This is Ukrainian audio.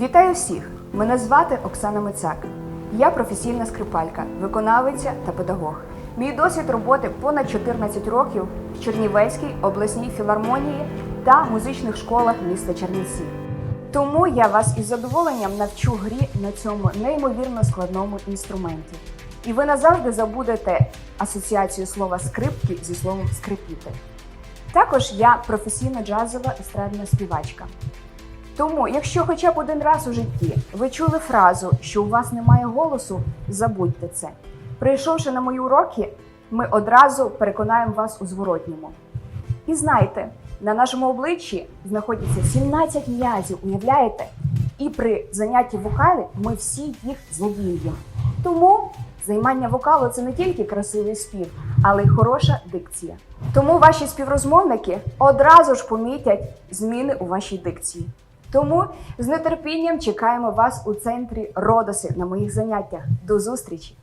Вітаю всіх! Мене звати Оксана Мицак. Я професійна скрипалька, виконавиця та педагог. Мій досвід роботи понад 14 років в Чернівецькій обласній філармонії та музичних школах міста Чернівці. Тому я вас із задоволенням навчу грі на цьому неймовірно складному інструменті. І ви назавжди забудете асоціацію слова скрипки зі словом скрипіти. Також я професійна джазова естрадна співачка. Тому, якщо хоча б один раз у житті ви чули фразу, що у вас немає голосу, забудьте це. Прийшовши на мої уроки, ми одразу переконаємо вас у зворотньому. І знайте, на нашому обличчі знаходяться 17 м'язів, уявляєте? І при занятті вокалі ми всі їх задіюємо. Тому займання вокалу це не тільки красивий спів, але й хороша дикція. Тому ваші співрозмовники одразу ж помітять зміни у вашій дикції. Тому з нетерпінням чекаємо вас у центрі Родоси на моїх заняттях. До зустрічі!